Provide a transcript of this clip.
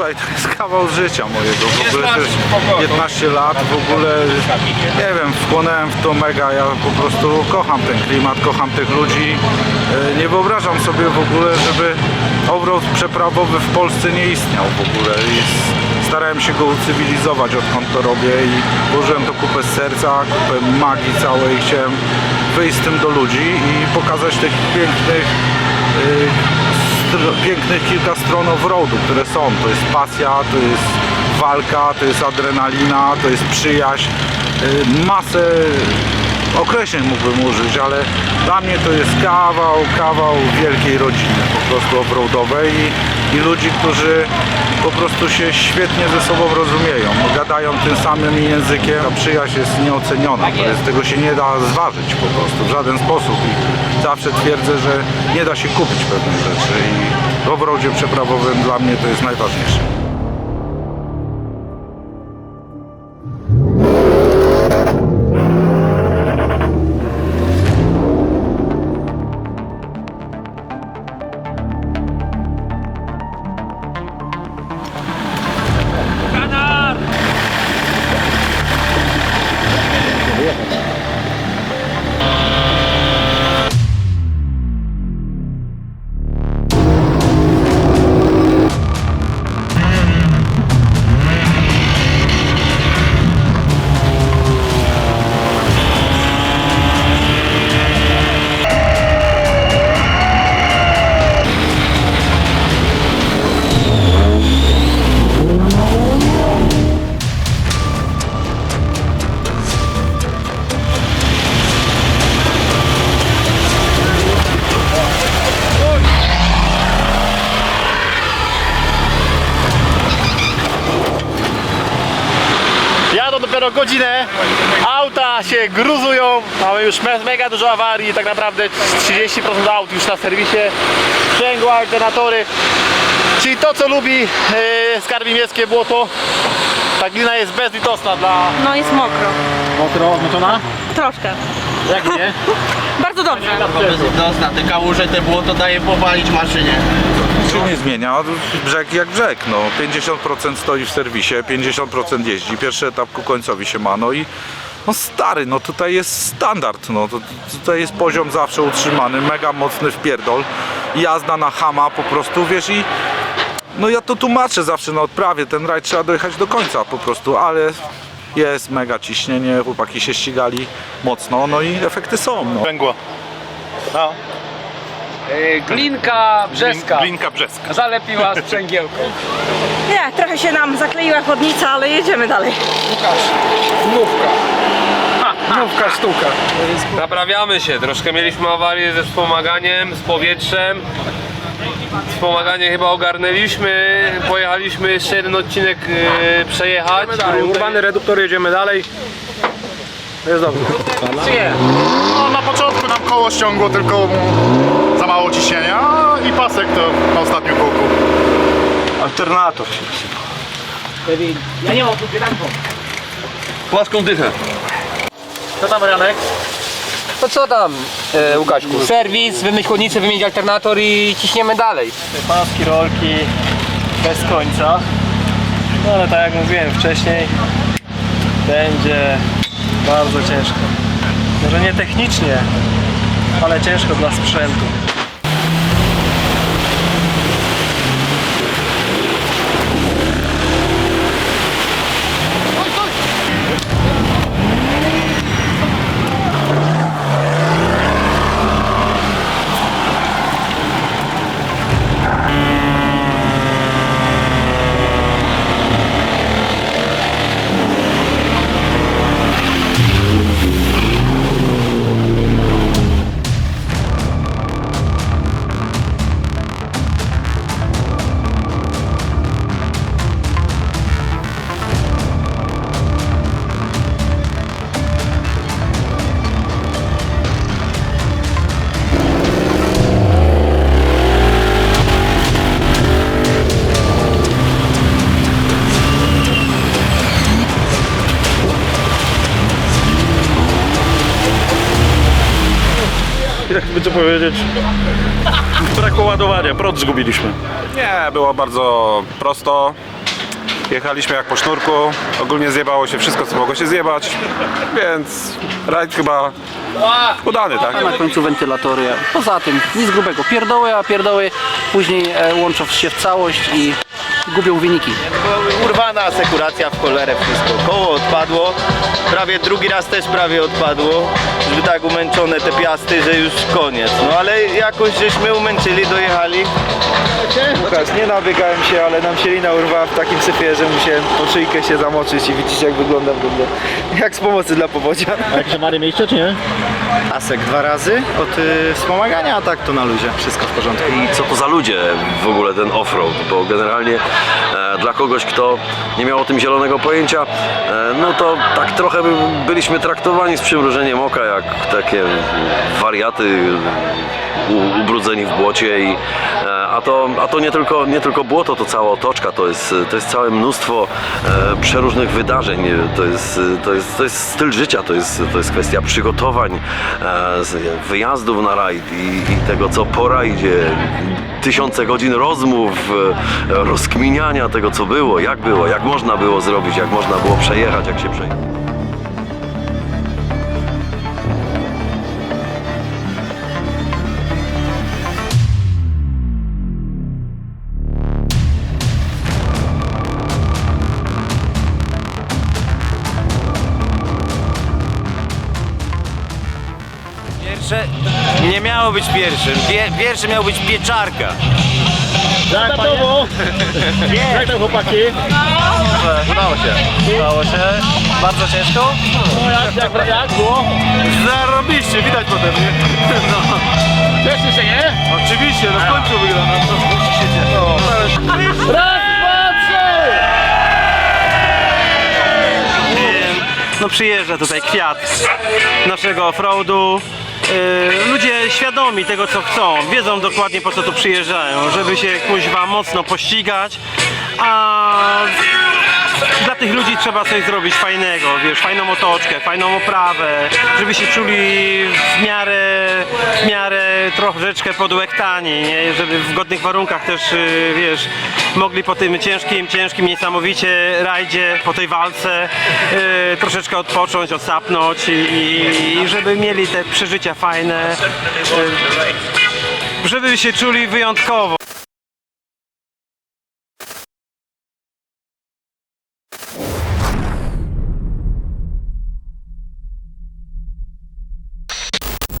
Słuchaj, to jest kawał życia mojego. W ogóle to jest spoko. 15 lat, w ogóle nie wiem, wchłonąłem w to mega. Ja po prostu kocham ten klimat, kocham tych ludzi. E, Nie wyobrażam sobie w ogóle, żeby offroad przeprawowy w Polsce nie istniał w ogóle. I starałem się go ucywilizować odkąd to robię i włożyłem to kupę serca, kupę magii całej. Chciałem wyjść z tym do ludzi i pokazać tych pięknych y, str- pięknych kilka stron offroadu, które są. To jest pasja, to jest walka, to jest adrenalina, to jest przyjaźń. Y, Masę określeń mógłbym użyć, ale dla mnie to jest kawał, kawał wielkiej rodziny po prostu offroadowej i, i ludzi, którzy po prostu się świetnie ze sobą rozumieją, gadają tym samym językiem. Ta przyjaźń jest nieoceniona, to jest, tego się nie da zważyć po prostu w żaden sposób i zawsze twierdzę, że nie da się kupić pewnych rzeczy i w offroadzie przeprawowym dla mnie to jest najważniejsze. Godzinę, auta się gruzują, mamy już me- mega dużo awarii, tak naprawdę 30% aut już na serwisie, sprzęgła, alternatory, czyli to co lubi e, skarb niemieckie błoto, ta glina jest bezlitosna dla... No jest mokro. Mokro, zmęczona? Troszkę. Jak nie? Bardzo dobrze. Bezlitosna, te kałuże, te błoto daje powalić maszynie. się nie zmienia. Brzeg jak brzeg. No. 50% stoi w serwisie, 50% jeździ. Pierwszy etap ku końcowi się ma. No i no stary, no tutaj jest standard. No. To, tutaj jest poziom zawsze utrzymany, mega mocny wpierdol. Jazda na hama po prostu, wiesz i no ja to tłumaczę zawsze na odprawie. Ten rajd trzeba dojechać do końca po prostu, ale jest mega ciśnienie, chłopaki się ścigali mocno, no i efekty są. No. Węgło. No. Glinka brzeska Glinka brzeska. zalepiła sprzęgiełką. Nie, trochę się nam zakleiła chodnica, ale jedziemy dalej. Znówka. Nówka sztuka. Naprawiamy się. Troszkę mieliśmy awarię ze wspomaganiem, z powietrzem. Wspomaganie chyba ogarnęliśmy. Pojechaliśmy jeszcze jeden odcinek e, przejechać. Dalej, urbany reduktor, jedziemy dalej. Jest dobrze. No, na początku nam koło ściągło tylko za mało ciśnienia i pasek to na ostatnim kółku. Alternator. Płaską dychę. Co tam Janek? To co tam, e, Łukaśku? Serwis, wymyć chłodnicę, wymienić alternator i ciśniemy dalej. Paski, rolki bez końca. No ale tak jak mówiłem wcześniej, będzie bardzo ciężko. Może nie technicznie, ale ciężko dla sprzętu. Jakby co powiedzieć, brakło ładowania, prąd zgubiliśmy. Nie, było bardzo prosto. Jechaliśmy jak po sznurku, ogólnie zjebało się wszystko co mogło się zjebać, więc rajd chyba udany, tak? na końcu wentylatory. Poza tym nic grubego. Pierdoły, a pierdoły później e, łączą się w całość i gubią wyniki. urwana asekuracja w cholerę wszystko. Koło odpadło, prawie drugi raz też prawie odpadło. Żeby tak umęczone te piasty, że już koniec. No ale jakoś żeśmy umęczyli, dojechali. Łukasz, nie nabiegałem się, ale nam się lina urwała w takim syfie, że musiałem po szyjkę się zamoczyć i widzicie jak wygląda wygląda. Jak z pomocy dla powodzian. Jakieś awary mieliście, czy nie? Asek dwa razy od y, wspomagania, a tak to na luzie. Wszystko w porządku. I co to za ludzie w ogóle ten offroad, bo generalnie e, dla kogoś, kto nie miał o tym zielonego pojęcia, e, no to tak trochę by- byliśmy traktowani z przymrużeniem oka, jak takie wariaty u, ubrudzeni w błocie i a to, a to nie, tylko, nie tylko błoto, to cała otoczka, to jest, to jest całe mnóstwo e, przeróżnych wydarzeń, to jest, to, jest, to jest styl życia, to jest, to jest kwestia przygotowań, e, wyjazdów na rajd i, i tego co po rajdzie, tysiące godzin rozmów, e, rozkminiania tego co było, jak było, jak można było zrobić, jak można było przejechać, jak się przejechać. Pierwsze nie miało być pierwszym. Pie, pierwszy miał być pieczarka. To było? Jak to chłopaki? Udało się. Udało się. Bardzo ciężko. No jak, jak, jak było? Zarobiście, widać potem, nie? No. Przyjeżdża tutaj kwiat naszego offroadu. Yy, Ludzie świadomi tego co chcą, wiedzą dokładnie po co tu przyjeżdżają, żeby się kuźwa mocno pościgać, a dla tych ludzi trzeba coś zrobić fajnego, wiesz, fajną otoczkę, fajną oprawę, żeby się czuli w miarę troszeczkę podłektani, nie? żeby w godnych warunkach też, yy, wiesz, mogli po tym ciężkim, ciężkim, niesamowicie rajdzie, po tej walce yy, troszeczkę odpocząć, odsapnąć i, i, żeby mieli te przeżycia fajne, yy, żeby się czuli wyjątkowo.